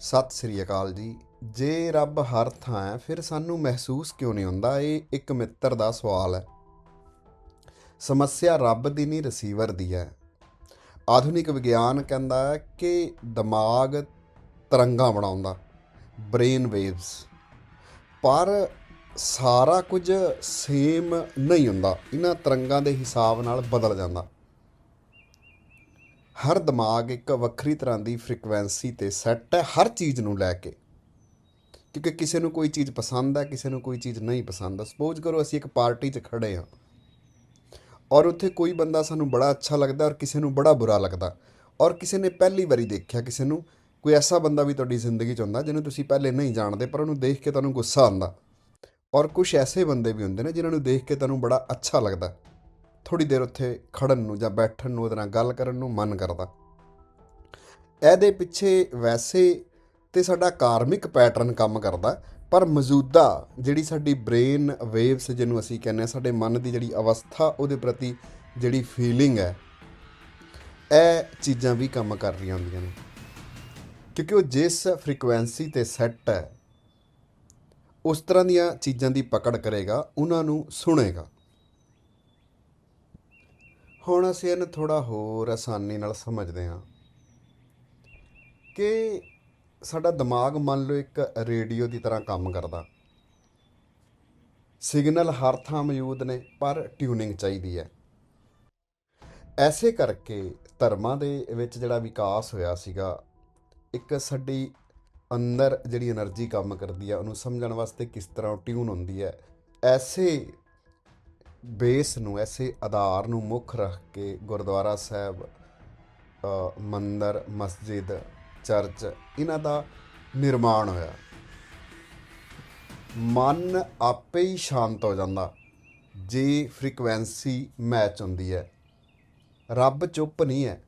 ਸਤਿ ਸ੍ਰੀ ਅਕਾਲ ਜੀ। ਜੇ ਰੱਬ ਹਰ ਥਾਂ ਹੈ, ਫਿਰ ਸਾਨੂੰ ਮਹਿਸੂਸ ਕਿਉਂ ਨਹੀਂ ਹੁੰਦਾ? ਇਹ ਇੱਕ ਮਿੱਤਰ ਦਾ ਸਵਾਲ ਹੈ। ਸਮੱਸਿਆ ਰੱਬ ਦੀ ਨਹੀਂ, ਰਿਸੀਵਰ ਦੀ ਹੈ। ਆਧੁਨਿਕ ਵਿਗਿਆਨ ਕਹਿੰਦਾ ਹੈ ਕਿ ਦਿਮਾਗ ਤਰੰਗਾਂ ਬਣਾਉਂਦਾ ਬ੍ਰੇਨ ਵੇਵਸ ਪਰ ਸਾਰਾ ਕੁਝ ਸੇਮ ਨਹੀਂ ਹੁੰਦਾ। ਇਹਨਾਂ ਤਰੰਗਾਂ ਦੇ ਹਿਸਾਬ ਨਾਲ ਬਦਲ ਜਾਂਦਾ। ਹਰ ਦਿਮਾਗ ਇੱਕ ਵੱਖਰੀ ਤਰ੍ਹਾਂ ਦੀ ਫ੍ਰੀਕਵੈਂਸੀ ਤੇ ਸੈੱਟ ਹੈ, ਹਰ ਚੀਜ਼ ਨੂੰ ਲੈ ਕੇ। ਕਿਉਂਕਿ ਕਿਸੇ ਨੂੰ ਕੋਈ ਚੀਜ਼ ਪਸੰਦ ਹੈ, ਕਿਸੇ ਨੂੰ ਕੋਈ ਚੀਜ਼ ਨਹੀਂ ਪਸੰਦ ਸਪੋਜ਼ ਕਰੋ, ਅਸੀਂ ਇੱਕ ਪਾਰਟੀ 'ਚ ਖੜੇ ਹਾਂ ਔਰ ਉੱਥੇ ਕੋਈ ਬੰਦਾ ਸਾਨੂੰ ਬੜਾ ਅੱਛਾ ਲੱਗਦਾ ਔਰ ਕਿਸੇ ਨੂੰ ਬੜਾ ਬੁਰਾ ਲੱਗਦਾ ਔਰ ਕਿਸੇ ਨੇ ਪਹਿਲੀ ਵਾਰੀ ਦੇਖਿਆ ਕਿਸੇ ਨੂੰ, ਕੋਈ ਐਸਾ ਬੰਦਾ ਵੀ ਤੁਹਾਡੀ ਜ਼ਿੰਦਗੀ 'ਚ ਹੁੰਦਾ ਜਿਹਨੂੰ ਤੁਸੀਂ ਪਹਿਲੇ ਨਹੀਂ ਜਾਣਦੇ ਪਰ ਉਹਨੂੰ ਦੇਖ ਕੇ ਤੁਹਾਨੂੰ ਗੁੱਸਾ ਆਉਂਦਾ। ਔਰ ਕੁਝ ਐਸੇ ਬੰਦੇ ਵੀ ਹੁੰਦੇ ਨੇ ਜਿਨ੍ਹਾਂ ਨੂੰ ਦੇਖ ਕੇ ਤੁਹਾਨੂੰ ਬੜਾ ਅੱਛਾ ਲੱਗਦਾ। ਥੋੜੀ ਦੇਰ ਉੱਥੇ ਖੜਨ ਨੂੰ ਜਾਂ ਬੈਠਣ ਨੂੰ, ਉਹਦੇ ਨਾਲ ਗੱਲ ਕਰਨ ਨੂੰ ਮਨ ਕਰਦਾ। ਇਹਦੇ ਪਿੱਛੇ ਵੈਸੇ ਤੇ ਸਾਡਾ ਕਾਰਮਿਕ ਪੈਟਰਨ ਕੰਮ ਕਰਦਾ, ਪਰ ਮੌਜੂਦਾ ਜਿਹੜੀ ਸਾਡੀ ਬ੍ਰੇਨ ਵੇਵਸ ਜਿਹਨੂੰ ਅਸੀਂ ਕਹਿੰਦੇ ਆ ਸਾਡੇ ਮਨ ਦੀ ਜਿਹੜੀ ਅਵਸਥਾ, ਉਹਦੇ ਪ੍ਰਤੀ ਜਿਹੜੀ ਫੀਲਿੰਗ ਹੈ, ਇਹ ਚੀਜ਼ਾਂ ਵੀ ਕੰਮ ਕਰ ਰਹੀਆਂ ਹੁੰਦੀਆਂ ਨੇ। ਕਿਉਂਕਿ ਉਹ ਜਿਸ ਫ੍ਰੀਕੁਐਂਸੀ ਤੇ ਸੈੱਟ ਹੈ, ਉਸ ਤਰ੍ਹਾਂ ਦੀਆਂ ਚੀਜ਼ਾਂ ਦੀ ਪਕੜ ਕਰੇਗਾ, ਉਹਨਾਂ ਨੂੰ ਸੁਣੇਗਾ। ਹੁਣ ਅਸੀਂ ਇਹਨੂੰ ਥੋੜਾ ਹੋਰ ਆਸਾਨੀ ਨਾਲ ਸਮਝਦੇ ਹਾਂ ਕਿ ਸਾਡਾ ਦਿਮਾਗ ਮੰਨ ਲਓ ਇੱਕ ਰੇਡੀਓ ਦੀ ਤਰ੍ਹਾਂ ਕੰਮ ਕਰਦਾ। ਸਿਗਨਲ ਹਰ ਥਾਂ ਮੌਜੂਦ ਨੇ, ਪਰ ਟਿਊਨਿੰਗ ਚਾਹੀਦੀ ਹੈ। ਐਸੇ ਕਰਕੇ ਧਰਮਾਂ ਦੇ ਵਿੱਚ ਜਿਹੜਾ ਵਿਕਾਸ ਹੋਇਆ ਸੀਗਾ, ਇੱਕ ਸਾਡੀ ਅੰਦਰ ਜਿਹੜੀ એનર્ਜੀ ਕੰਮ ਕਰਦੀ ਆ, ਉਹਨੂੰ ਸਮਝਣ ਵਾਸਤੇ ਕਿਸ ਤਰ੍ਹਾਂ ਟਿਊਨ ਹੁੰਦੀ ਹੈ, ਐਸੇ ਬੇਸ ਨੂੰ, ਐਸੇ ਆਧਾਰ ਨੂੰ ਮੁੱਖ ਰੱਖ ਕੇ ਗੁਰਦੁਆਰਾ ਸਾਹਿਬ ਮੰਦਰ, ਮਸਜਿਦ, ਚਰਚ ਇਹਨਾਂ ਦਾ ਨਿਰਮਾਣ ਹੋਇਆ। ਮਨ ਆਪੇ ਹੀ ਸ਼ਾਂਤ ਹੋ ਜਾਂਦਾ। ਜੇ ਫ੍ਰੀਕਵੈਂਸੀ ਮੈਚ ਹੁੰਦੀ ਹੈ। ਰੱਬ ਚੁੱਪ ਨਹੀਂ ਹੈ।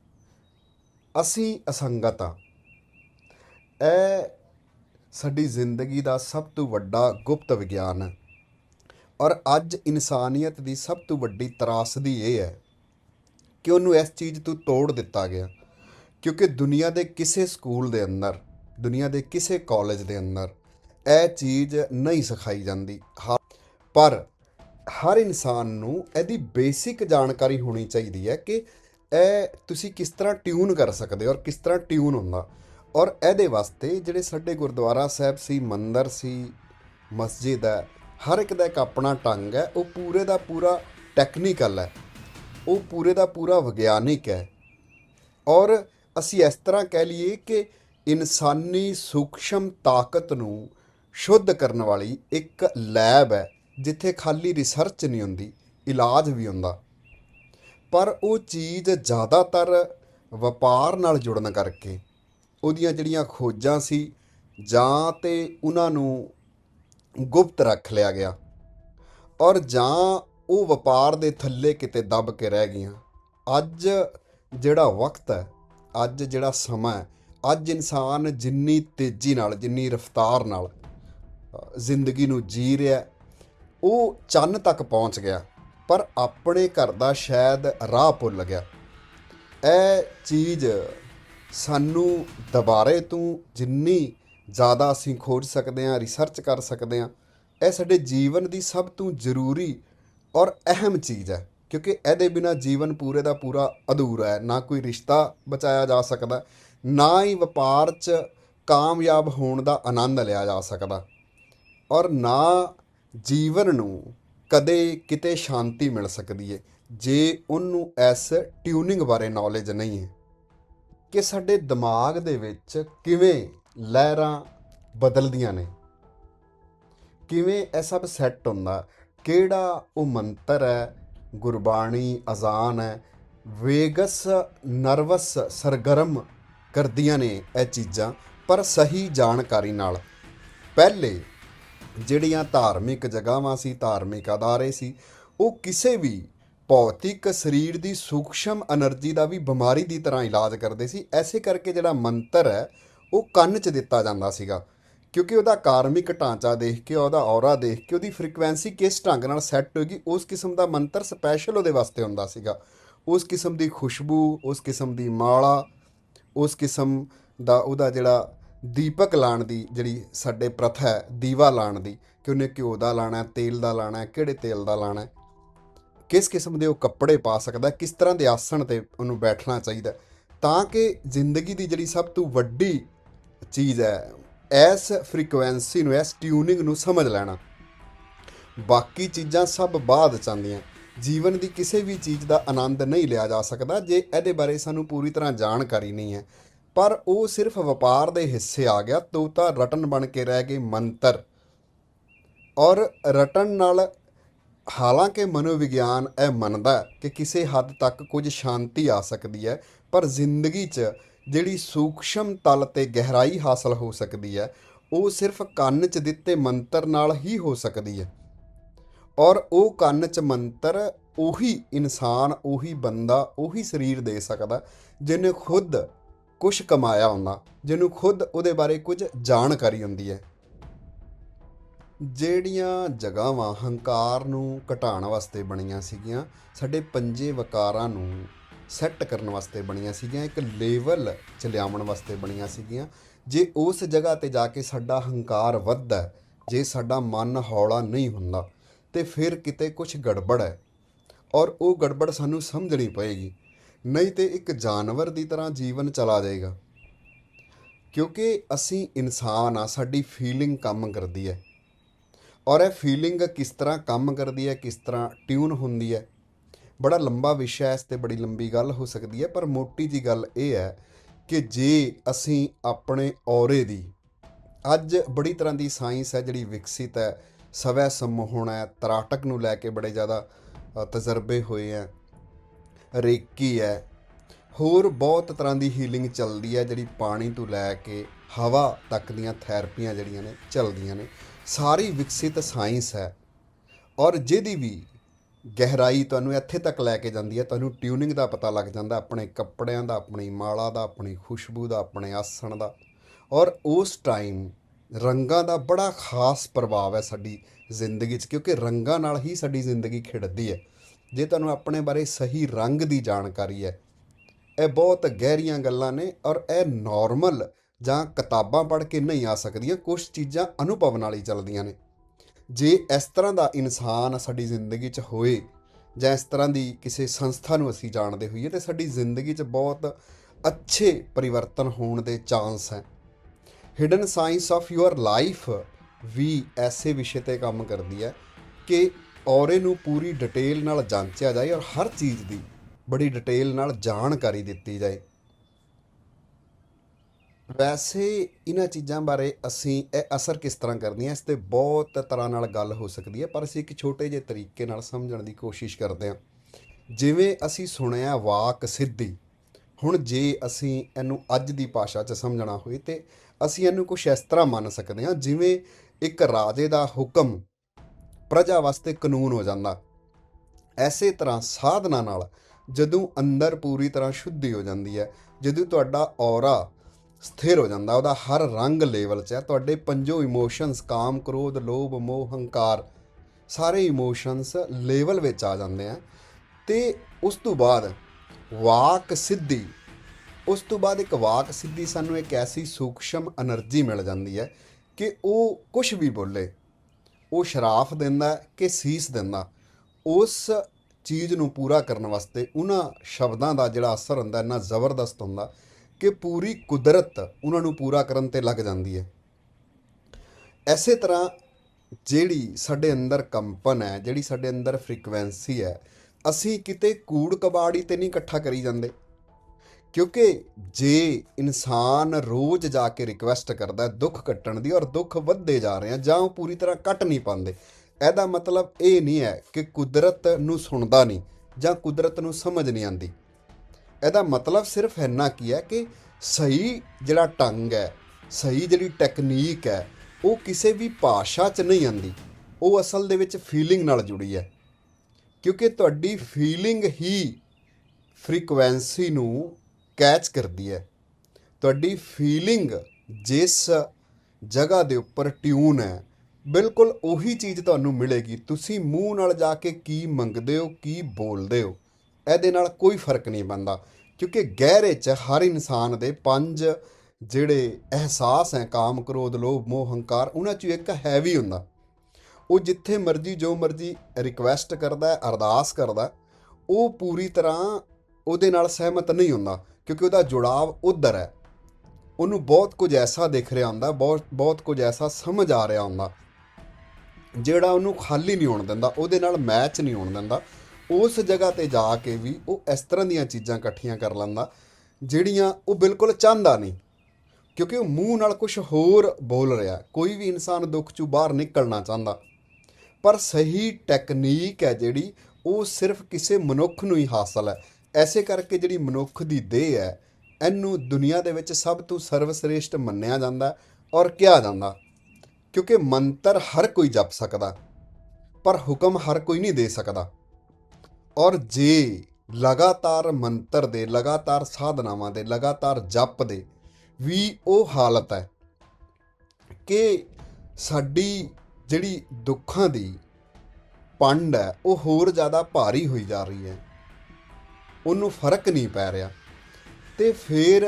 ਅਸੀਂ ਅਸੰਗਤ ਹਾਂ। ਇਹ ਸਾਡੀ ਜ਼ਿੰਦਗੀ ਦਾ ਸਭ ਤੋਂ ਵੱਡਾ ਗੁਪਤ ਵਿਗਿਆਨ ਹੈ ਔਰ ਅੱਜ ਇਨਸਾਨੀਅਤ ਦੀ ਸਭ ਤੋਂ ਵੱਡੀ ਤਰਾਸਦੀ ਇਹ ਹੈ ਕਿ ਉਹਨੂੰ ਇਸ ਚੀਜ਼ ਤੋਂ ਤੋੜ ਦਿੱਤਾ ਗਿਆ, ਕਿਉਂਕਿ ਦੁਨੀਆ ਦੇ ਕਿਸੇ ਸਕੂਲ ਦੇ ਅੰਦਰ, ਦੁਨੀਆ ਦੇ ਕਿਸੇ ਕਾਲਜ ਦੇ ਅੰਦਰ ਇਹ ਚੀਜ਼ ਨਹੀਂ ਸਿਖਾਈ ਜਾਂਦੀ। ਹਾ- ਪਰ ਹਰ ਇਨਸਾਨ ਨੂੰ ਇਹਦੀ ਬੇਸਿਕ ਜਾਣਕਾਰੀ ਹੋਣੀ ਚਾਹੀਦੀ ਹੈ ਕਿ ਇਹ ਤੁਸੀਂ ਕਿਸ ਤਰ੍ਹਾਂ ਟਿਊਨ ਕਰ ਸਕਦੇ ਹੋ ਔਰ ਕਿਸ ਤਰ੍ਹਾਂ ਟਿਊਨ ਹੁੰਦਾ। ਔਰ ਇਹਦੇ ਵਾਸਤੇ ਜਿਹੜੇ ਸਾਡੇ ਗੁਰਦੁਆਰਾ ਸਾਹਿਬ ਸੀ, ਮੰਦਰ ਸੀ, ਮਸਜਿਦ ਹੈ ਹਰ ਇੱਕ ਦਾ ਇੱਕ ਆਪਣਾ ਢੰਗ ਹੈ, ਉਹ ਪੂਰੇ ਦਾ ਪੂਰਾ ਟੈਕਨੀਕਲ ਹੈ, ਉਹ ਪੂਰੇ ਦਾ ਪੂਰਾ ਵਿਗਿਆਨਿਕ ਹੈ। ਔਰ ਅਸੀਂ ਇਸ ਤਰ੍ਹਾਂ ਕਹਿ ਲਈਏ ਕਿ ਇਨਸਾਨੀ ਸੂਖਸ਼ਮ ਤਾਕਤ ਨੂੰ ਸ਼ੁੱਧ ਕਰਨ ਵਾਲੀ ਇੱਕ ਲੈਬ ਹੈ, ਜਿੱਥੇ ਖਾਲੀ ਰਿਸਰਚ ਨਹੀਂ ਹੁੰਦੀ, ਇਲਾਜ ਵੀ ਹੁੰਦਾ। ਪਰ ਉਹ ਚੀਜ਼ ਜ਼ਿਆਦਾਤਰ ਵਪਾਰ ਨਾਲ ਜੁੜਨ ਕਰਕੇ, ਉਹਦੀਆਂ ਜਿਹੜੀਆਂ ਖੋਜਾਂ ਸੀ ਜਾਂ ਤੇ ਉਹਨਾਂ ਨੂੰ ਗੁਪਤ ਰੱਖ ਲਿਆ ਗਿਆ ਔਰ ਜਾਂ ਉਹ ਵਪਾਰ ਦੇ ਥੱਲੇ ਕਿਤੇ ਦਬ ਕੇ ਰਹਿ ਗਈਆਂ। ਅੱਜ ਜਿਹੜਾ ਵਕਤ ਹੈ, ਅੱਜ ਜਿਹੜਾ ਸਮਾਂ ਹੈ, ਅੱਜ ਇਨਸਾਨ ਜਿੰਨੀ ਤੇਜ਼ੀ ਨਾਲ, ਜਿੰਨੀ ਰਫ਼ਤਾਰ ਨਾਲ ਜ਼ਿੰਦਗੀ ਨੂੰ ਜੀ ਰਿਹਾ ਉਹ ਚੰਨ ਤੱਕ ਪਹੁੰਚ ਗਿਆ, ਪਰ ਆਪਣੇ ਘਰ ਦਾ ਸ਼ਾਇਦ ਰਾਹ ਭੁੱਲ ਗਿਆ। ਇਹ ਚੀਜ਼ ਸਾਨੂੰ ਦੁਬਾਰੇ ਤੋਂ ਜਿੰਨੀ ਜ਼ਿਆਦਾ ਅਸੀਂ ਖੋਜ ਸਕਦੇ ਹਾਂ ਰਿਸਰਚ ਕਰ ਸਕਦੇ ਹਾਂ, ਇਹ ਸਾਡੇ ਜੀਵਨ ਦੀ ਸਭ ਤੋਂ ਜ਼ਰੂਰੀ ਔਰ ਅਹਿਮ ਚੀਜ਼ ਹੈ, ਕਿਉਂਕਿ ਇਹਦੇ ਬਿਨਾ ਜੀਵਨ ਪੂਰੇ ਦਾ ਪੂਰਾ ਅਧੂਰਾ ਹੈ, ਨਾ ਕੋਈ ਰਿਸ਼ਤਾ ਬਚਾਇਆ ਜਾ ਸਕਦਾ, ਨਾ ਹੀ ਵਪਾਰ 'ਚ ਕਾਮਯਾਬ ਹੋਣ ਦਾ ਆਨੰਦ ਲਿਆ ਜਾ ਸਕਦਾ ਔਰ ਨਾ ਜੀਵਨ ਨੂੰ ਕਦੇ ਕਿਤੇ ਸ਼ਾਂਤੀ ਮਿਲ ਸਕਦੀ ਹੈ ਜੇ ਉਹਨੂੰ ਇਸ ਟਿਊਨਿੰਗ ਬਾਰੇ ਨੌਲੇਜ ਨਹੀਂ ਹੈ ਕਿ ਸਾਡੇ ਦਿਮਾਗ ਦੇ ਵਿੱਚ ਕਿਵੇਂ ਲਹਿਰਾਂ ਬਦਲਦੀਆਂ ਨੇ। ਕਿਵੇਂ ਇਹ ਸਭ ਸੈੱਟ ਹੁੰਦਾ? ਕਿਹੜਾ ਉਹ ਮੰਤਰ ਹੈ? ਗੁਰਬਾਣੀ ਅਜ਼ਾਨ ਹੈ। ਵੇਗਸ ਨਰਵਸ ਸਰਗਰਮ ਕਰਦੀਆਂ ਨੇ ਇਹ ਚੀਜ਼ਾਂ, ਪਰ ਸਹੀ ਜਾਣਕਾਰੀ ਨਾਲ। ਪਹਿਲੇ ਜਿਹੜੀਆਂ ਧਾਰਮਿਕ ਜਗਾਵਾਂ ਸੀ, ਧਾਰਮਿਕ ਅਦਾਰੇ ਸੀ, ਉਹ ਕਿਸੇ ਵੀ ਭੌਤਿਕ ਸਰੀਰ ਦੀ ਸੂਖਸ਼ਮ એનર્ਜੀ ਦਾ ਵੀ ਬਿਮਾਰੀ ਦੀ ਤਰ੍ਹਾਂ ਇਲਾਜ ਕਰਦੇ ਸੀ। ਐਸੇ ਕਰਕੇ ਜਿਹੜਾ ਮੰਤਰ ਹੈ ਉਹ ਕੰਨ 'ਚ ਦਿੱਤਾ ਜਾਂਦਾ ਸੀਗਾ, ਕਿਉਂਕਿ ਉਹਦਾ ਕਾਰਮਿਕ ਢਾਂਚਾ ਦੇਖ ਕੇ, ਉਹਦਾ ਔਰਾ ਦੇਖ ਕੇ, ਉਹਦੀ ਫ੍ਰੀਕਵੈਂਸੀ ਕਿਸ ਢੰਗ ਨਾਲ ਸੈੱਟ ਹੋਏਗੀ, ਉਸ ਕਿਸਮ ਦਾ ਮੰਤਰ ਸਪੈਸ਼ਲ ਉਹਦੇ ਵਾਸਤੇ ਹੁੰਦਾ ਸੀਗਾ। ਉਸ ਕਿਸਮ ਦੀ ਖੁਸ਼ਬੂ, ਉਸ ਕਿਸਮ ਦੀ ਮਾਲਾ, ਉਸ ਕਿਸਮ ਦਾ ਉਹਦਾ ਜਿਹੜਾ ਦੀਪਕ ਲਾਣ ਦੀ ਜਿਹੜੀ ਸਾਡੇ ਪ੍ਰਥਾ ਹੈ, ਦੀਵਾ ਲਾਣ ਦੀ, ਕਿ ਉਹਨੇ ਘਿਓ ਦਾ ਲਾਣਾ ਤੇਲ ਦਾ ਲਾਣਾ ਕਿਹੜੇ ਤੇਲ ਦਾ ਲਾਣਾ ਕਿਸ ਕਿਸਮ ਦੇ ਉਹ ਕੱਪੜੇ ਪਾ ਸਕਦਾ ਕਿਸ ਤਰ੍ਹਾਂ ਦੇ ਆਸਣ ਤੇ ਉਹਨੂੰ ਬੈਠਣਾ ਚਾਹੀਦਾ ਤਾਂ ਕਿ ਜ਼ਿੰਦਗੀ ਦੀ ਜਿਹੜੀ ਸਭ ਤੋਂ ਵੱਡੀ ਚੀਜ਼ ਹੈ। ਇਸ ਫ੍ਰੀਕੁਐਂਸੀ ਨੂੰ, ਇਸ ਟਿਊਨਿੰਗ ਨੂੰ ਸਮਝ ਲੈਣਾ। ਬਾਕੀ ਚੀਜ਼ਾਂ ਸਭ ਬਾਅਦ ਚ ਆਉਂਦੀਆਂ। ਜੀਵਨ ਦੀ ਕਿਸੇ ਵੀ ਚੀਜ਼ ਦਾ ਆਨੰਦ ਨਹੀਂ ਲਿਆ ਜਾ ਸਕਦਾ, ਜੇ ਇਹਦੇ ਬਾਰੇ ਸਾਨੂੰ ਪੂਰੀ ਤਰ੍ਹਾਂ ਜਾਣਕਾਰੀ ਨਹੀਂ ਹੈ। ਪਰ ਉਹ ਸਿਰਫ ਵਪਾਰ ਦੇ ਹਿੱਸੇ ਆ ਗਿਆ ਤੋਤਾ ਰਟਨ ਬਣ ਕੇ ਰਹਿ ਗਏ ਮੰਤਰ। ਔਰ ਰਟਨ ਨਾਲ ਹਾਲਾਂਕਿ ਮਨੋਵਿਗਿਆਨ ਇਹ ਮੰਨਦਾ ਕਿ ਕਿਸੇ ਹੱਦ ਤੱਕ ਕੁਝ ਸ਼ਾਂਤੀ ਆ ਸਕਦੀ ਹੈ, ਪਰ ਜ਼ਿੰਦਗੀ 'ਚ ਜਿਹੜੀ ਸੂਖਸ਼ਮ ਤਲ ਤੇ ਗਹਿਰਾਈ ਹਾਸਲ ਹੋ ਸਕਦੀ ਹੈ, ਉਹ ਸਿਰਫ ਕੰਨ 'ਚ ਦਿੱਤੇ ਮੰਤਰ ਨਾਲ ਹੀ ਹੋ ਸਕਦੀ ਹੈ। ਔਰ ਉਹ ਕੰਨ 'ਚ ਮੰਤਰ ਉਹੀ ਇਨਸਾਨ, ਉਹੀ ਬੰਦਾ, ਉਹੀ ਸਰੀਰ ਦੇ ਸਕਦਾ, ਜਿਹਨੇ ਖੁਦ ਕੁਝ ਕਮਾਇਆ ਹੁੰਦਾ, ਜਿਹਨੂੰ ਖੁਦ ਉਹਦੇ ਬਾਰੇ ਕੁਝ ਜਾਣਕਾਰੀ ਹੁੰਦੀ ਹੈ। ਜਿਹੜੀਆਂ ਜਗ੍ਹਾਵਾਂ ਹੰਕਾਰ ਨੂੰ ਘਟਾਉਣ ਵਾਸਤੇ ਬਣੀਆਂ ਸੀਗੀਆਂ, ਸਾਡੇ ਪੰਜੇ ਵਕਾਰਾਂ ਨੂੰ ਸੈੱਟ ਕਰਨ ਵਾਸਤੇ ਬਣੀਆਂ ਸੀਗੀਆਂ, ਇੱਕ ਲੈਵਲ ਚ ਲਿਆਉਣ ਵਾਸਤੇ ਬਣੀਆਂ ਸੀਗੀਆਂ। ਜੇ ਉਸ ਜਗ੍ਹਾ ਤੇ ਜਾ ਕੇ ਸਾਡਾ ਹੰਕਾਰ ਵੱਧਦਾ ਜੇ ਸਾਡਾ ਮਨ ਹੌਲਾ ਨਹੀਂ ਹੁੰਦਾ, ਤੇ ਫਿਰ ਕਿਤੇ ਕੁਝ ਗੜਬੜ ਹੈ। ਔਰ ਉਹ ਗੜਬੜ ਸਾਨੂੰ ਸਮਝਣੀ ਪਏਗੀ। ਨਹੀਂ ਤੇ ਇੱਕ ਜਾਨਵਰ ਦੀ ਤਰ੍ਹਾਂ ਜੀਵਨ ਚਲਾ ਜਾਏਗਾ। ਕਿਉਂਕਿ ਅਸੀਂ ਇਨਸਾਨ ਆ ਸਾਡੀ ਫੀਲਿੰਗ ਕੰਮ ਕਰਦੀ ਹੈ। ਔਰ ਇਹ ਫੀਲਿੰਗ ਕਿਸ ਤਰ੍ਹਾਂ ਕੰਮ ਕਰਦੀ ਹੈ, ਕਿਸ ਤਰ੍ਹਾਂ ਟਿਊਨ ਹੁੰਦੀ ਹੈ ਬੜਾ ਲੰਬਾ ਵਿਸ਼ਾ ਹੈ, ਇਸ ਤੇ ਬੜੀ ਲੰਬੀ ਗੱਲ ਹੋ ਸਕਦੀ ਹੈ, ਪਰ ਮੋਟੀ ਜੀ ਗੱਲ ਇਹ ਹੈ ਕਿ ਜੇ ਅਸੀਂ ਆਪਣੇ ਔਰੇ ਦੀ, ਅੱਜ ਬੜੀ ਤਰ੍ਹਾਂ ਦੀ ਸਾਇੰਸ ਹੈ ਜਿਹੜੀ ਵਿਕਸਿਤ ਹੈ, ਸਵੈ ਸਮੋਹਣ ਹੈ, ਤਰਾਟਕ ਨੂੰ ਲੈ ਕੇ ਬੜੇ ਜ਼ਿਆਦਾ ਤਜਰਬੇ ਹੋਏ ਹੈ, ਰੇਕੀ ਹੈ, ਹੋਰ ਬਹੁਤ ਤਰ੍ਹਾਂ ਦੀ ਹੀਲਿੰਗ ਚੱਲਦੀ ਹੈ ਜਿਹੜੀ ਪਾਣੀ ਤੋਂ ਲੈ ਕੇ ਹਵਾ ਤੱਕ ਦੀਆਂ ਥੈਰੇਪੀਆਂ ਜਿਹੜੀਆਂ ਨੇ, ਚੱਲਦੀਆਂ ਨੇ, ਸਾਰੀ ਵਿਕਸਿਤ ਸਾਇੰਸ ਹੈ, ਔਰ ਜਿਹਦੀ ਵੀ ਗਹਿਰਾਈ ਤੁਹਾਨੂੰ ਇੱਥੇ ਤੱਕ ਲੈ ਕੇ ਜਾਂਦੀ ਹੈ, ਤੁਹਾਨੂੰ ਟਿਊਨਿੰਗ ਦਾ ਪਤਾ ਲੱਗ ਜਾਂਦਾ, ਆਪਣੇ ਕੱਪੜਿਆਂ ਦਾ, ਆਪਣੀ ਮਾਲਾ ਦਾ, ਆਪਣੀ ਖੁਸ਼ਬੂ ਦਾ, ਆਪਣੇ ਆਸਣ ਦਾ। ਔਰ ਉਸ ਟਾਈਮ ਰੰਗਾਂ ਦਾ ਬੜਾ ਖਾਸ ਪ੍ਰਭਾਵ ਹੈ ਸਾਡੀ ਜ਼ਿੰਦਗੀ 'ਚ, ਕਿਉਂਕਿ ਰੰਗਾਂ ਨਾਲ ਹੀ ਸਾਡੀ ਜ਼ਿੰਦਗੀ ਖਿੜਦੀ ਹੈ। ਜੇ ਤੁਹਾਨੂੰ ਆਪਣੇ ਬਾਰੇ ਸਹੀ ਰੰਗ ਦੀ ਜਾਣਕਾਰੀ ਹੈ, ਇਹ ਬਹੁਤ ਗਹਿਰੀਆਂ ਗੱਲਾਂ ਨੇ ਔਰ ਇਹ ਨਾਰਮਲ ਜਾਂ ਕਿਤਾਬਾਂ ਪੜ੍ਹ ਕੇ ਨਹੀਂ ਆ ਸਕਦੀਆਂ ਕੁਝ ਚੀਜ਼ਾਂ ਅਨੁਭਵ ਨਾਲ ਹੀ ਚੱਲਦੀਆਂ ਨੇ। ਜੇ ਇਸ ਤਰ੍ਹਾਂ ਦਾ ਇਨਸਾਨ ਸਾਡੀ ਜ਼ਿੰਦਗੀ 'ਚ ਹੋਏ ਜਾਂ ਇਸ ਤਰ੍ਹਾਂ ਦੀ ਕਿਸੇ ਸੰਸਥਾ ਨੂੰ ਅਸੀਂ ਜਾਣਦੇ ਹੋਈਏ, ਤੇ ਸਾਡੀ ਜ਼ਿੰਦਗੀ 'ਚ ਬਹੁਤ ਅੱਛੇ ਪਰਿਵਰਤਨ ਹੋਣ ਦੇ ਚਾਂਸ ਹੈ। Hidden science of your life ਵੀ ਐਸੇ ਵਿਸ਼ੇ ਤੇ ਕੰਮ ਕਰਦੀ ਹੈ ਕਿ ਔਰੇ ਨੂੰ ਪੂਰੀ ਡਿਟੇਲ ਨਾਲ ਜਾਂਚਿਆ ਜਾਏ ਔਰ ਹਰ ਚੀਜ਼ ਦੀ ਬੜੀ ਡਿਟੇਲ ਨਾਲ ਜਾਣਕਾਰੀ ਦਿੱਤੀ ਜਾਏ। ਵੈਸੇ ਇਹਨਾਂ ਚੀਜ਼ਾਂ ਬਾਰੇ ਅਸੀਂ ਇਹ ਅਸਰ ਕਿਸ ਤਰ੍ਹਾਂ ਕਰਦੀਆਂ ਇਸ ਤੇ ਬਹੁਤ ਤਰ੍ਹਾਂ ਨਾਲ ਗੱਲ ਹੋ ਸਕਦੀ ਹੈ, ਪਰ ਅਸੀਂ ਇੱਕ ਛੋਟੇ ਜਿਹੇ ਤਰੀਕੇ ਨਾਲ ਸਮਝਣ ਦੀ ਕੋਸ਼ਿਸ਼ ਕਰਦੇ ਹਾਂ। ਜਿਵੇਂ ਅਸੀਂ ਸੁਣਿਆ ਵਾਕ ਸਿੱਧੀ, ਹੁਣ ਜੇ ਅਸੀਂ ਇਹਨੂੰ ਅੱਜ ਦੀ ਭਾਸ਼ਾ 'ਚ ਸਮਝਣਾ ਹੋਵੇ ਤੇ ਅਸੀਂ ਇਹਨੂੰ ਕੁਝ ਇਸ ਤਰ੍ਹਾਂ ਮੰਨ ਸਕਦੇ ਹਾਂ, ਜਿਵੇਂ ਇੱਕ ਰਾਜੇ ਦਾ ਹੁਕਮ ਪ੍ਰਜਾ ਵਾਸਤੇ ਕਾਨੂੰਨ ਹੋ ਜਾਂਦਾ। ਐਸੇ ਤਰ੍ਹਾਂ ਸਾਧਨਾ ਨਾਲ ਜਦੋਂ ਅੰਦਰ ਪੂਰੀ ਤਰ੍ਹਾਂ ਸ਼ੁੱਧੀ ਹੋ ਜਾਂਦੀ ਹੈ, ਜਦੋਂ ਤੁਹਾਡਾ ਔਰਾ ਸਥਿਰ ਹੋ ਜਾਂਦਾ, ਉਹਦਾ ਹਰ ਰੰਗ ਲੈਵਲ 'ਚ ਹੈ। ਤੁਹਾਡੇ ਪੰਜੋ ਇਮੋਸ਼ਨਸ ਕਾਮ, ਕ੍ਰੋਧ, ਲੋਭ, ਮੋਹ, ਹੰਕਾਰ, ਸਾਰੇ ਇਮੋਸ਼ਨਸ ਲੈਵਲ ਵਿੱਚ ਆ ਜਾਂਦੇ ਆ। ਤੇ ਉਸ ਤੋਂ ਬਾਅਦ ਵਾਕ ਸਿੱਧੀ, ਉਸ ਤੋਂ ਬਾਅਦ ਇੱਕ ਵਾਕ ਸਿੱਧੀ ਸਾਨੂੰ ਇੱਕ ਐਸੀ ਸੂਖਸ਼ਮ એનર્ਜੀ ਮਿਲ ਜਾਂਦੀ ਹੈ ਕਿ ਉਹ ਕੁਝ ਵੀ ਬੋਲੇ, ਉਹ ਸ਼ਰਾਫ ਦਿੰਦਾ ਕਿ ਸੀਸ ਦਿੰਦਾ, ਉਸ ਚੀਜ਼ ਨੂੰ ਪੂਰਾ ਕਰਨ ਵਾਸਤੇ ਉਹਨਾਂ ਸ਼ਬਦਾਂ ਦਾ ਜਿਹੜਾ ਅਸਰ ਹੁੰਦਾ, ਇੰਨਾ ਜ਼ਬਰਦਸਤ ਹੁੰਦਾ ਕਿ ਪੂਰੀ ਕੁਦਰਤ ਉਹਨਾਂ ਨੂੰ ਪੂਰਾ ਕਰਨ ਤੇ ਲੱਗ ਜਾਂਦੀ ਹੈ। ਐਸੇ ਤਰ੍ਹਾਂ ਜਿਹੜੀ ਸਾਡੇ ਅੰਦਰ ਕੰਪਨ ਹੈ, ਜਿਹੜੀ ਸਾਡੇ ਅੰਦਰ ਫ੍ਰੀਕਵੈਂਸੀ ਹੈ, ਅਸੀਂ ਕਿਤੇ ਕੂੜ ਕਬਾੜੀ ਤੇ ਨਹੀਂ ਇਕੱਠਾ ਕਰੀ ਜਾਂਦੇ। ਕਿਉਂਕਿ ਜੇ ਇਨਸਾਨ ਰੋਜ਼ ਜਾ ਕੇ ਰਿਕਵੈਸਟ ਕਰਦਾ ਦੁੱਖ ਕੱਟਣ ਦੀ ਔਰ ਦੁੱਖ ਵੱਧਦੇ ਜਾ ਰਹੇ ਆ ਜਾਂ ਉਹ ਪੂਰੀ ਤਰ੍ਹਾਂ ਕੱਟ ਨਹੀਂ ਪਾਉਂਦੇ, ਇਹਦਾ ਮਤਲਬ ਇਹ ਨਹੀਂ ਹੈ ਕਿ ਕੁਦਰਤ ਨੂੰ ਸੁਣਦਾ ਨਹੀਂ ਜਾਂ ਕੁਦਰਤ ਨੂੰ ਸਮਝ ਨਹੀਂ ਆਉਂਦੀ। ਇਹਦਾ ਮਤਲਬ ਸਿਰਫ ਇੰਨਾ ਕੀ ਹੈ ਕਿ ਸਹੀ ਜਿਹੜਾ ਢੰਗ ਹੈ, ਸਹੀ ਜਿਹੜੀ ਟੈਕਨੀਕ ਹੈ, ਉਹ ਕਿਸੇ ਵੀ ਭਾਸ਼ਾ 'ਚ ਨਹੀਂ ਆਉਂਦੀ। ਉਹ ਅਸਲ ਦੇ ਵਿੱਚ ਫੀਲਿੰਗ ਨਾਲ ਜੁੜੀ ਹੈ। ਕਿਉਂਕਿ ਤੁਹਾਡੀ ਫੀਲਿੰਗ ਹੀ ਫ੍ਰੀਕੁਐਂਸੀ ਨੂੰ ਕੈਚ ਕਰਦੀ ਹੈ। ਤੁਹਾਡੀ ਫੀਲਿੰਗ ਜਿਸ ਜਗ੍ਹਾ ਦੇ ਉੱਪਰ ਟਿਊਨ ਹੈ, ਬਿਲਕੁਲ ਉਹੀ ਚੀਜ਼ ਤੁਹਾਨੂੰ ਮਿਲੇਗੀ। ਤੁਸੀਂ ਮੂੰਹ ਨਾਲ ਜਾ ਕੇ ਕੀ ਮੰਗਦੇ ਹੋ, ਕੀ ਬੋਲਦੇ ਹੋ। ਇਹਦੇ ਨਾਲ ਕੋਈ ਫ਼ਰਕ ਨਹੀਂ ਪੈਂਦਾ। ਕਿਉਂਕਿ ਗਹਿਰੇ 'ਚ ਹਰ ਇਨਸਾਨ ਦੇ ਪੰਜ ਜਿਹੜੇ ਅਹਿਸਾਸ ਹੈ, ਕਾਮ, ਕ੍ਰੋਧ, ਲੋਭ, ਮੋਹ, ਹੰਕਾਰ, ਉਹਨਾਂ ਚੋਂ ਇੱਕ ਹੈਵੀ ਹੁੰਦਾ। ਉਹ ਜਿੱਥੇ ਮਰਜ਼ੀ, ਜੋ ਮਰਜ਼ੀ ਰਿਕਵੈਸਟ ਕਰਦਾ ਅਰਦਾਸ ਕਰਦਾ ਉਹ ਪੂਰੀ ਤਰ੍ਹਾਂ ਉਹਦੇ ਨਾਲ ਸਹਿਮਤ ਨਹੀਂ ਹੁੰਦਾ। ਕਿਉਂਕਿ ਉਹਦਾ ਜੁੜਾਵ ਉਧਰ ਹੈ। ਉਹਨੂੰ ਬਹੁਤ ਕੁਝ ਐਸਾ ਦਿਖ ਰਿਹਾ ਹੁੰਦਾ, ਬਹੁਤ ਬਹੁਤ ਕੁਝ ਐਸਾ ਸਮਝ ਆ ਰਿਹਾ ਹੁੰਦਾ, ਜਿਹੜਾ ਉਹਨੂੰ ਖਾਲੀ ਨਹੀਂ ਹੋਣ ਦਿੰਦਾ, ਉਹਦੇ ਨਾਲ ਮੈਚ ਨਹੀਂ ਹੋਣ ਦਿੰਦਾ। ਉਸ ਜਗ੍ਹਾ ਤੇ ਜਾ ਕੇ ਵੀ ਉਹ ਇਸ ਤਰ੍ਹਾਂ ਦੀਆਂ ਚੀਜ਼ਾਂ ਇਕੱਠੀਆਂ ਕਰ ਲੈਂਦਾ, ਜਿਹੜੀਆਂ ਉਹ ਬਿਲਕੁਲ ਚਾਹੁੰਦਾ ਨਹੀਂ। ਕਿਉਂਕਿ ਉਹ ਮੂੰਹ ਨਾਲ ਕੁਝ ਹੋਰ ਬੋਲ ਰਿਹਾ, ਕੋਈ ਵੀ ਇਨਸਾਨ ਦੁੱਖ ਚੋਂ ਬਾਹਰ ਨਿਕਲਣਾ ਚਾਹੁੰਦਾ। ਪਰ ਸਹੀ ਟੈਕਨੀਕ ਹੈ ਜਿਹੜੀ ਉਹ ਸਿਰਫ ਕਿਸੇ ਮਨੁੱਖ ਨੂੰ ਹੀ ਹਾਸਲ ਹੈ। ਐਸੇ ਕਰਕੇ ਜਿਹੜੀ ਮਨੁੱਖ ਦੀ ਦੇਹ ਹੈ, ਇਹਨੂੰ ਦੁਨੀਆ ਦੇ ਵਿੱਚ ਸਭ ਤੋਂ ਸਰਵਸ੍ਰੇਸ਼ਟ ਮੰਨਿਆ ਜਾਂਦਾ ਔਰ ਕਿਹਾ ਜਾਂਦਾ। ਕਿਉਂਕਿ ਮੰਤਰ ਹਰ ਕੋਈ ਜਪ ਸਕਦਾ, ਪਰ ਹੁਕਮ ਹਰ ਕੋਈ ਨਹੀਂ ਦੇ ਸਕਦਾ। ਔਰ ਜੇ ਲਗਾਤਾਰ ਮੰਤਰ ਦੇ, ਲਗਾਤਾਰ ਸਾਧਨਾਵਾਂ ਦੇ, ਲਗਾਤਾਰ ਜਪ ਦੇ ਵੀ ਉਹ ਹਾਲਤ ਹੈ ਕਿ ਸਾਡੀ ਜਿਹੜੀ ਦੁੱਖਾਂ ਦੀ ਪੰਡ ਹੈ, ਉਹ ਹੋਰ ਜ਼ਿਆਦਾ ਭਾਰੀ ਹੋਈ ਜਾ ਰਹੀ ਹੈ। ਉਹਨੂੰ ਫ਼ਰਕ ਨਹੀਂ ਪੈ ਰਿਹਾ ਤੇ ਫਿਰ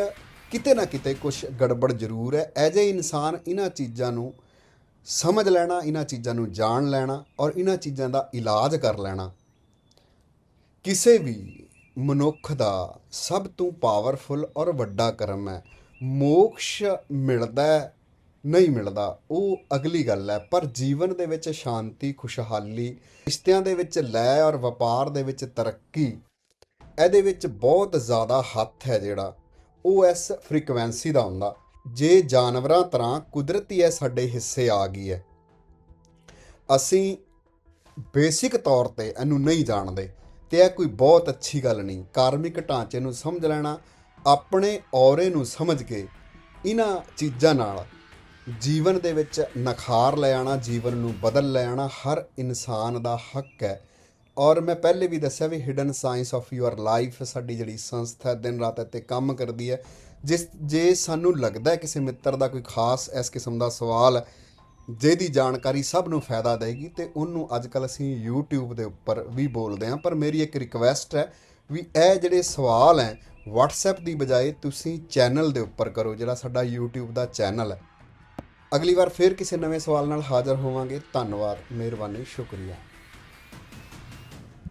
ਕਿਤੇ ਨਾ ਕਿਤੇ ਕੁਝ ਗੜਬੜ ਜ਼ਰੂਰ ਹੈ। ਐਜ ਏ ਇਨਸਾਨ ਇਹਨਾਂ ਚੀਜ਼ਾਂ ਨੂੰ ਸਮਝ ਲੈਣਾ, ਇਹਨਾਂ ਚੀਜ਼ਾਂ ਨੂੰ ਜਾਣ ਲੈਣਾ ਔਰ ਇਹਨਾਂ ਚੀਜ਼ਾਂ ਦਾ ਇਲਾਜ ਕਰ ਲੈਣਾ। ਕਿਸੇ ਵੀ ਮਨੁੱਖ ਦਾ ਸਭ ਤੋਂ ਪਾਵਰਫੁਲ ਔਰ ਵੱਡਾ ਕਰਮ ਹੈ। ਮੋਕਸ਼ ਮਿਲਦਾ ਨਹੀਂ ਮਿਲਦਾ, ਉਹ ਅਗਲੀ ਗੱਲ ਹੈ। ਪਰ ਜੀਵਨ ਦੇ ਵਿੱਚ ਸ਼ਾਂਤੀ, ਖੁਸ਼ਹਾਲੀ, ਰਿਸ਼ਤਿਆਂ ਦੇ ਵਿੱਚ ਲੈ ਔਰ ਵਪਾਰ ਦੇ ਵਿੱਚ ਤਰੱਕੀ, ਇਹਦੇ ਵਿੱਚ ਬਹੁਤ ਜ਼ਿਆਦਾ ਹੱਥ ਹੈ ਜਿਹੜਾ, ਉਹ ਇਸ ਫ੍ਰੀਕਵੈਂਸੀ ਦਾ ਹੁੰਦਾ। ਜੇ ਜਾਨਵਰਾਂ ਤਰ੍ਹਾਂ ਕੁਦਰਤੀ ਹੈ ਸਾਡੇ ਹਿੱਸੇ ਆ ਗਈ ਹੈ, ਅਸੀਂ ਬੇਸਿਕ ਤੌਰ ਤੇ ਇਹਨੂੰ ਨਹੀਂ ਜਾਣਦੇ। ਤੇ ਇਹ ਕੋਈ ਬਹੁਤ ਅੱਛੀ ਗੱਲ ਨਹੀਂ। ਕਾਰਮਿਕ ਢਾਂਚੇ ਨੂੰ ਸਮਝ ਲੈਣਾ, ਆਪਣੇ ਔਰੇ ਨੂੰ ਸਮਝ ਕੇ ਇਹਨਾਂ ਚੀਜ਼ਾਂ ਨਾਲ ਜੀਵਨ ਦੇ ਵਿੱਚ ਨਖਾਰ ਲੈ ਆਣਾ, ਜੀਵਨ ਨੂੰ ਬਦਲ ਲੈ ਆਣਾ ਹਰ ਇਨਸਾਨ ਦਾ ਹੱਕ ਹੈ। ਔਰ ਮੈਂ ਪਹਿਲੇ ਵੀ ਦੱਸਿਆ ਵੀ hidden science of your life ਸਾਡੀ ਜਿਹੜੀ ਸੰਸਥਾ ਦਿਨ ਰਾਤ ਇੱਥੇ ਕੰਮ ਕਰਦੀ ਹੈ। ਜਿਸ ਜੇ ਸਾਨੂੰ ਲੱਗਦਾ ਕਿਸੇ ਮਿੱਤਰ ਦਾ ਕੋਈ ਖਾਸ ਇਸ ਕਿਸਮ ਦਾ ਸਵਾਲ ਹੈ ਜਿਹਦੀ ਜਾਣਕਾਰੀ ਸਭ ਨੂੰ ਫਾਇਦਾ ਦੇਗੀ ਤੇ ਉਹਨੂੰ ਅੱਜ ਕੱਲ ਅਸੀਂ YouTube ਦੇ ਉੱਪਰ ਵੀ ਬੋਲਦੇ ਹਾਂ। ਪਰ ਮੇਰੀ ਇੱਕ ਰਿਕਵੈਸਟ ਹੈ ਵੀ ਇਹ ਜਿਹੜੇ ਸਵਾਲ ਹੈ, WhatsApp ਦੀ ਬਜਾਏ ਤੁਸੀਂ ਚੈਨਲ ਦੇ ਉੱਪਰ ਕਰੋ, ਜਿਹੜਾ ਸਾਡਾ YouTube ਦਾ ਚੈਨਲ ਹੈ। ਅਗਲੀ ਵਾਰ ਫਿਰ ਕਿਸੇ ਨਵੇਂ ਸਵਾਲ ਨਾਲ ਹਾਜ਼ਰ ਹੋਵਾਂਗੇ। ਧੰਨਵਾਦ, ਮਿਹਰਬਾਨੀ, ਸ਼ੁਕਰੀਆ।